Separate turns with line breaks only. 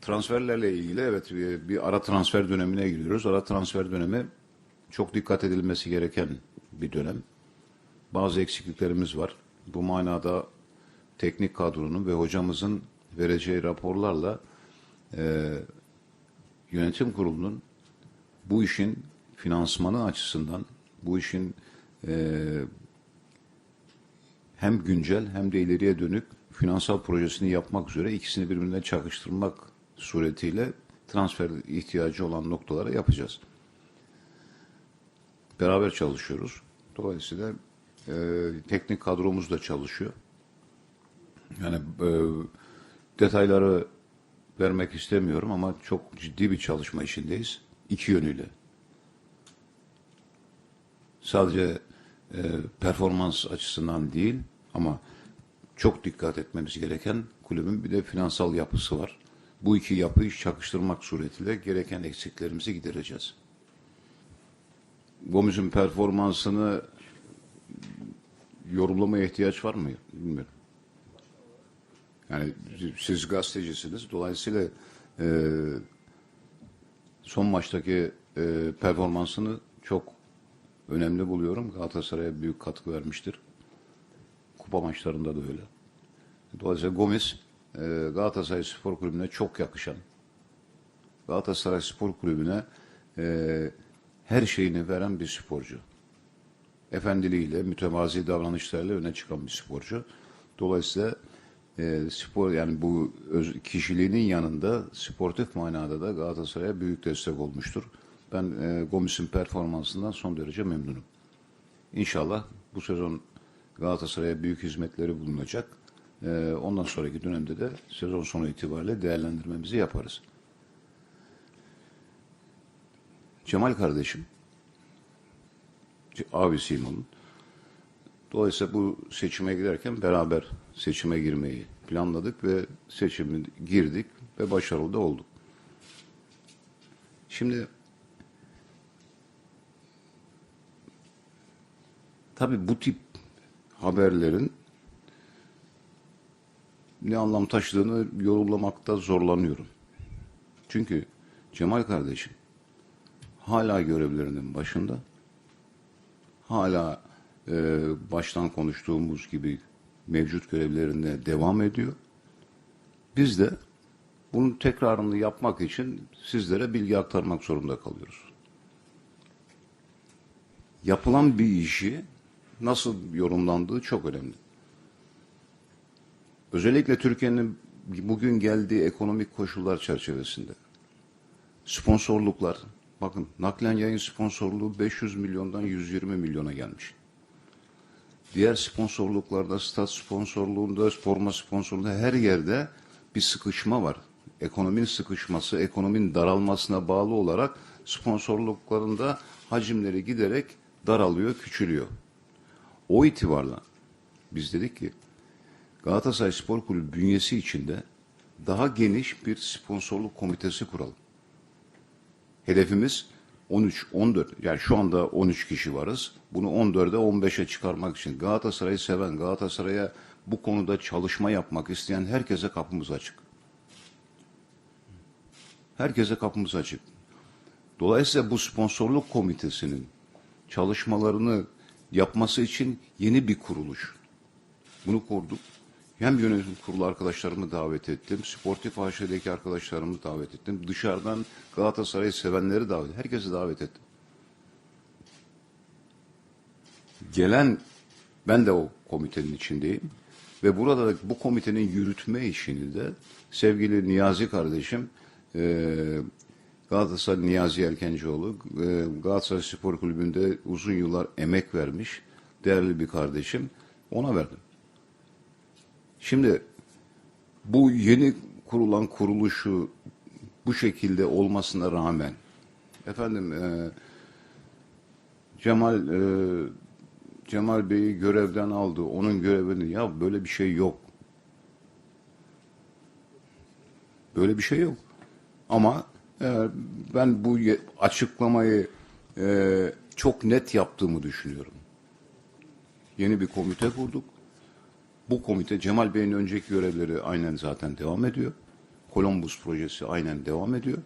Transferlerle ilgili evet bir, ara transfer dönemine giriyoruz. Ara transfer dönemi çok dikkat edilmesi gereken bir dönem. Bazı eksikliklerimiz var. Bu manada teknik kadronun ve hocamızın vereceği raporlarla e, yönetim kurulunun bu işin finansmanı açısından bu işin e, hem güncel hem de ileriye dönük finansal projesini yapmak üzere ikisini birbirine çakıştırmak suretiyle transfer ihtiyacı olan noktalara yapacağız. Beraber çalışıyoruz. Dolayısıyla e, teknik kadromuz da çalışıyor. Yani e, detayları vermek istemiyorum ama çok ciddi bir çalışma içindeyiz. İki yönüyle. Sadece e, performans açısından değil ama çok dikkat etmemiz gereken kulübün bir de finansal yapısı var. Bu iki yapıyı çakıştırmak suretiyle gereken eksiklerimizi gidereceğiz. Gomez'in performansını yorumlamaya ihtiyaç var mı? Bilmiyorum. Yani siz gazetecisiniz. Dolayısıyla e, son maçtaki e, performansını çok önemli buluyorum. Galatasaray'a büyük katkı vermiştir. Kupa maçlarında da öyle. Dolayısıyla Gomez Galatasaray Spor Kulübü'ne çok yakışan, Galatasaray Spor Kulübü'ne e, her şeyini veren bir sporcu. Efendiliğiyle, mütevazi davranışlarıyla öne çıkan bir sporcu. Dolayısıyla e, spor yani bu öz, kişiliğinin yanında sportif manada da Galatasaray'a büyük destek olmuştur. Ben e, Gomis'in performansından son derece memnunum. İnşallah bu sezon Galatasaray'a büyük hizmetleri bulunacak. E, ondan sonraki dönemde de sezon sonu itibariyle değerlendirmemizi yaparız. Cemal kardeşim, abisiyim onun. Dolayısıyla bu seçime giderken beraber seçime girmeyi planladık ve seçime girdik ve başarılı da olduk. Şimdi tabii bu tip haberlerin ne anlam taşıdığını yorumlamakta zorlanıyorum. Çünkü Cemal kardeşim hala görevlerinin başında, hala e, baştan konuştuğumuz gibi mevcut görevlerine devam ediyor. Biz de bunun tekrarını yapmak için sizlere bilgi aktarmak zorunda kalıyoruz. Yapılan bir işi nasıl yorumlandığı çok önemli. Özellikle Türkiye'nin bugün geldiği ekonomik koşullar çerçevesinde sponsorluklar, bakın naklen yayın sponsorluğu 500 milyondan 120 milyona gelmiş. Diğer sponsorluklarda, stat sponsorluğunda, forma sponsorluğunda her yerde bir sıkışma var. Ekonominin sıkışması, ekonominin daralmasına bağlı olarak sponsorluklarında hacimleri giderek daralıyor, küçülüyor. O itibarla biz dedik ki Galatasaray Spor Kulübü bünyesi içinde daha geniş bir sponsorluk komitesi kuralım. Hedefimiz 13, 14 yani şu anda 13 kişi varız. Bunu 14'e 15'e çıkarmak için Galatasaray'ı seven, Galatasaray'a bu konuda çalışma yapmak isteyen herkese kapımız açık. Herkese kapımız açık. Dolayısıyla bu sponsorluk komitesinin çalışmalarını yapması için yeni bir kuruluş. Bunu kurduk. Hem yönetim kurulu arkadaşlarımı davet ettim. Sportif AŞ'deki arkadaşlarımı davet ettim. Dışarıdan Galatasaray'ı sevenleri davet Herkesi davet ettim. Gelen, ben de o komitenin içindeyim. Ve burada da bu komitenin yürütme işini de sevgili Niyazi kardeşim, e, Galatasaray Niyazi Erkencioğlu, e, Galatasaray Spor Kulübü'nde uzun yıllar emek vermiş, değerli bir kardeşim. Ona verdim. Şimdi bu yeni kurulan kuruluşu bu şekilde olmasına rağmen efendim e, Cemal e, Cemal Bey'i görevden aldı. Onun görevini ya böyle bir şey yok. Böyle bir şey yok. Ama e, ben bu açıklamayı e, çok net yaptığımı düşünüyorum. Yeni bir komite kurduk. Bu komite Cemal Bey'in önceki görevleri aynen zaten devam ediyor. Columbus projesi aynen devam ediyor.